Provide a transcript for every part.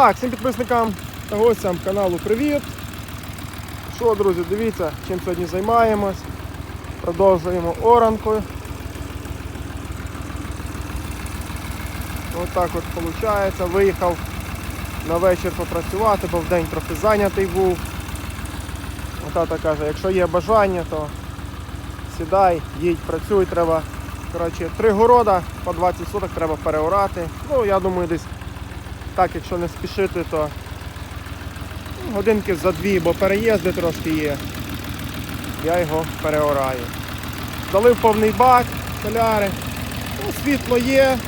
Так, всім підписникам та гостям каналу привіт. Що, друзі, дивіться, чим сьогодні займаємось. Продовжуємо оранкою. Ось так от виходить. Виїхав на вечір попрацювати, бо вдень трохи зайнятий був. Тата каже, якщо є бажання, то сідай, їдь, працюй, треба. Коротше, три города по 20 соток треба переорати. Ну, я думаю, десь так, якщо не спішити, то годинки за дві, бо переїзди трошки є. Я його переораю. Залив повний бак, соляри. Ну, світло є.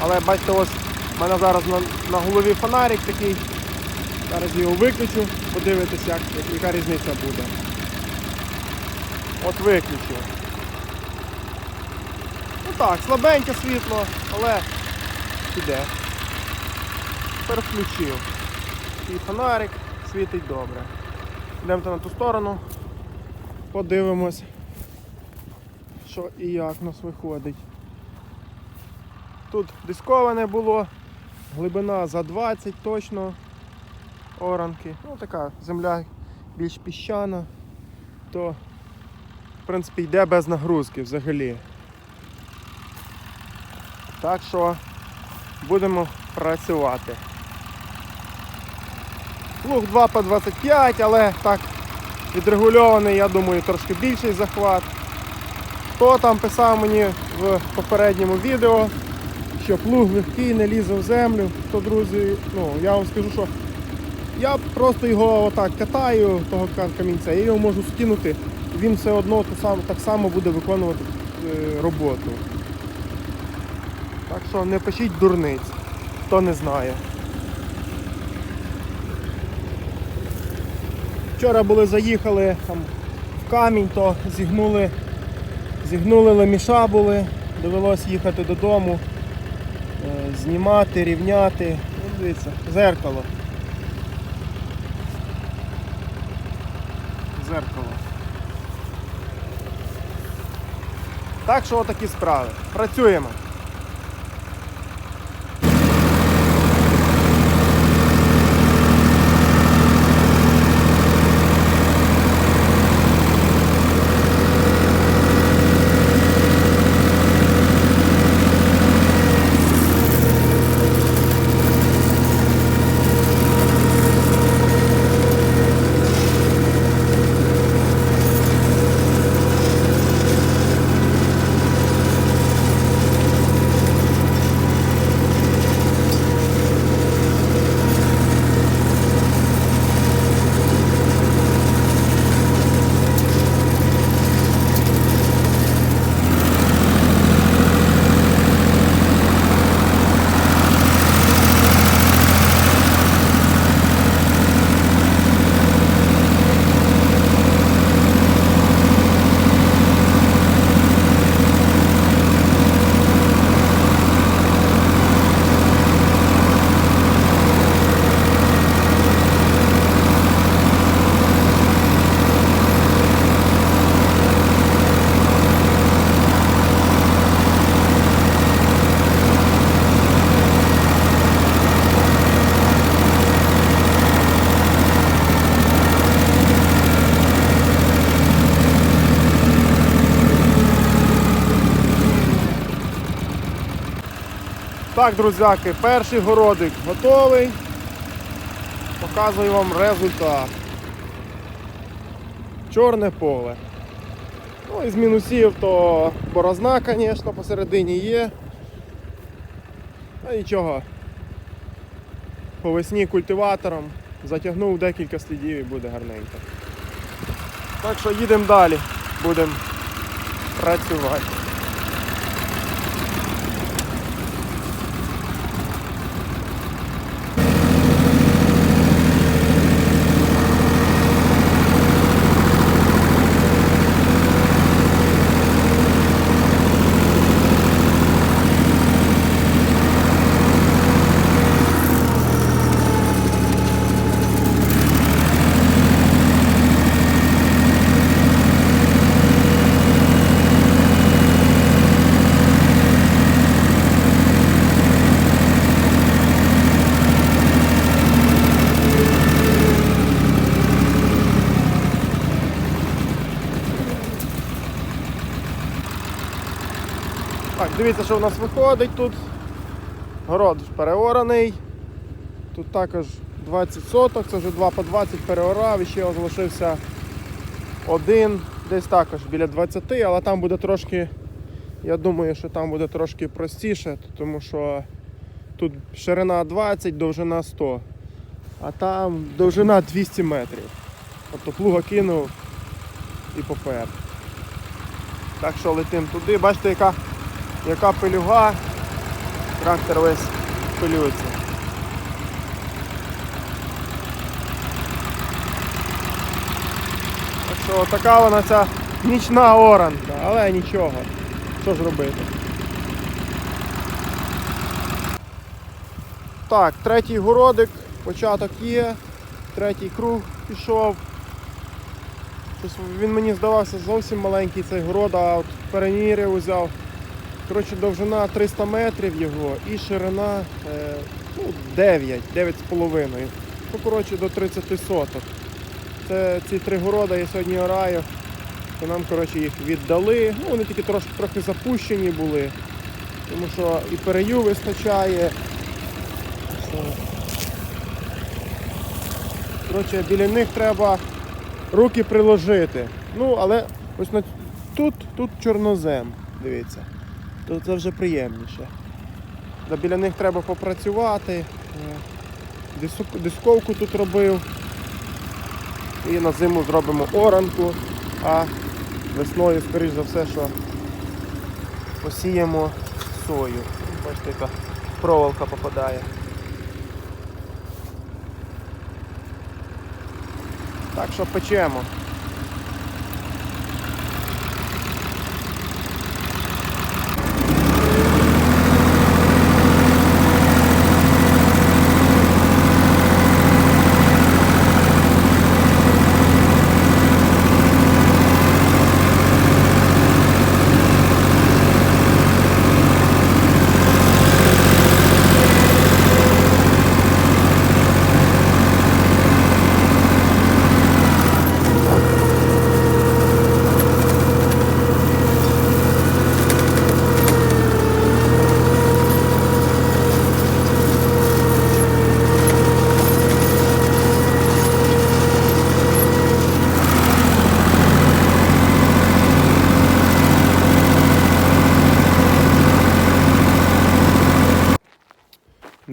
Але бачите, ось в мене зараз на, на голові фонарик такий. Зараз його виключу, подивитися, як, яка різниця буде. От виключу. Ну так, слабеньке світло, але піде. Тепер включив. І фонарик світить добре. Йдемо на ту сторону, подивимось, що і як нас виходить. Тут дисковане було, глибина за 20 точно оранки. Ну така земля більш піщана, то в принципі йде без нагрузки взагалі. Так що будемо працювати. Плуг 2 по 25, але так відрегульований, я думаю, трошки більший захват. Хто там писав мені в попередньому відео, що плуг легкий, не лізе в землю, то, друзі, ну, я вам скажу, що я просто його отак катаю, того камінця, я його можу скинути, він все одно так само буде виконувати е, роботу. Так що не пишіть дурниць, хто не знає. Вчора були, заїхали там в камінь, то зігнули, зігнули леміша були, довелось їхати додому, е, знімати, рівняти. Ну, дивіться, зеркало. Зеркало. Так що отакі справи. Працюємо. Так, друзяки, перший городик готовий. Показую вам результат. Чорне поле. Ну, із мінусів то борозна, звісно, посередині є. А нічого. По весні культиватором затягнув декілька слідів і буде гарненько. Так що їдемо далі, будемо працювати. Дивіться, що в нас виходить тут. Город переораний. Тут також 20 соток, це вже 2 по 20 переорав, і ще залишився один, десь також біля 20, але там буде трошки, я думаю, що там буде трошки простіше, тому що тут ширина 20, довжина 100, а там довжина 200 метрів. Тобто плуга кинув і попер. Так що летим туди. Бачите, яка, яка пилюга. Трактор весь пилюється. Так що така вона ця нічна оранка, але нічого. Що ж робити? Так, третій городик, початок є, третій круг пішов. Щось він мені здавався зовсім маленький цей город, а от переміряв узяв. Коротше, довжина 300 метрів його і ширина е, ну, 9, 9,5. Ну, коротше, до 30 соток. Це ці три города я сьогодні ораю. То нам коротше, їх віддали. Ну, вони тільки трошки трохи запущені були. Тому що і перею вистачає. Коротше, біля них треба руки приложити. Ну, але ось на... тут, тут чорнозем, дивіться. То це вже приємніше. Біля них треба попрацювати. Е, Дисковку тут робив. І на зиму зробимо оранку, а весною, скоріш за все, що посіємо сою. Бачите, яка проволока попадає. Так що печемо.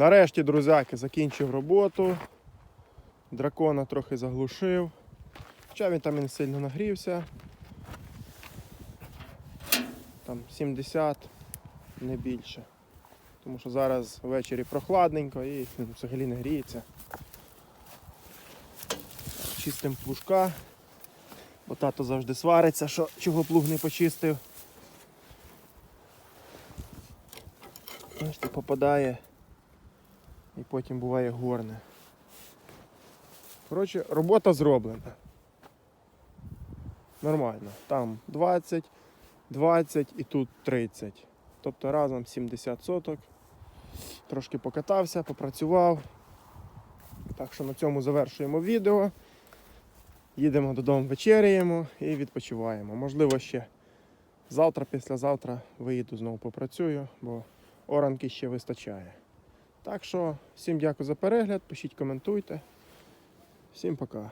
Нарешті, друзяки, закінчив роботу. Дракона трохи заглушив. Хоча він там і не сильно нагрівся. Там 70, не більше. Тому що зараз ввечері прохладненько і він взагалі не гріється. Чистим плужка. Бо тато завжди свариться, що чого плуг не почистив. Бачите, попадає і потім буває горне. Коротше, робота зроблена. Нормально. Там 20, 20 і тут 30. Тобто разом 70 соток. Трошки покатався, попрацював. Так що на цьому завершуємо відео. Їдемо додому, вечеряємо і відпочиваємо. Можливо, ще завтра, післязавтра виїду знову попрацюю, бо оранки ще вистачає. Так що всім дякую за перегляд, пишіть, коментуйте. Всім пока.